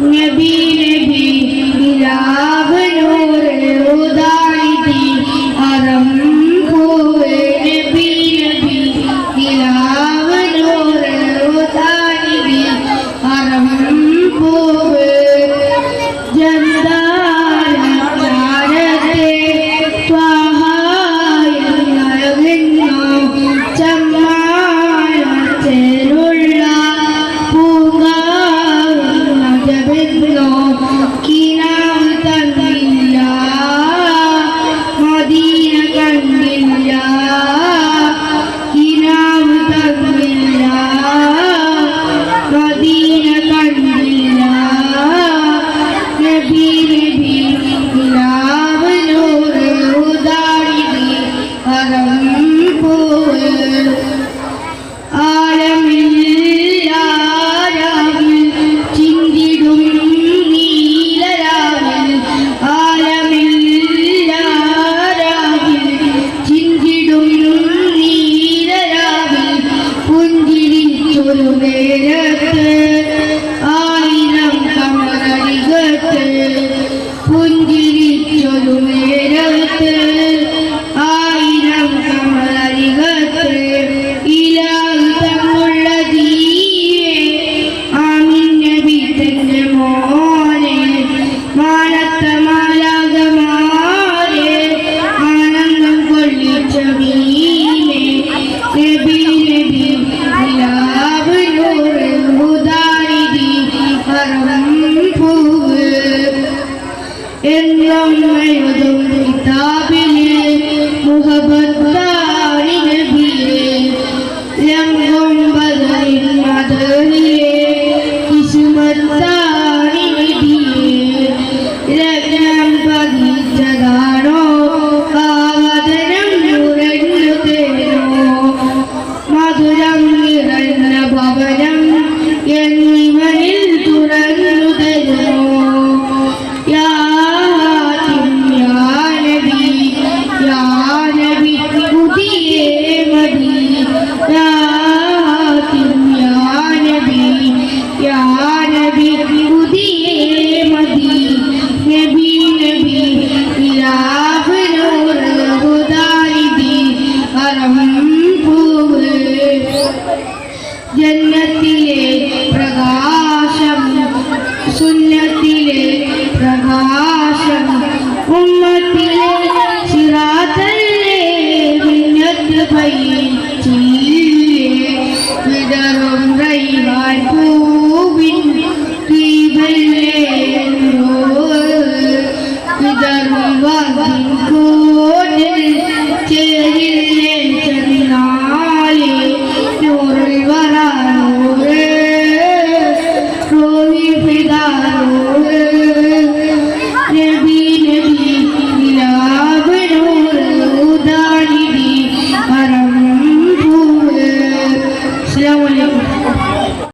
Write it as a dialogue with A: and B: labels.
A: നബി നബി നിലാവ് ഉദാ മരം പോൽ ആഴമില്ലാരാവിൽ ചിന്തിടും നീലരാവിൽ ആഴമില്ലാരാവിൽ ചിന്തിടും നീലരാവിൽ പുഞ്ചിരിച്ചൊരു നേരത്തെ ജന്മയിൽ തുറന്നു തരുമോ ജന്മത്തിലെ സുന്നത്തിലെ പ്രകാശം ಯಾರೋ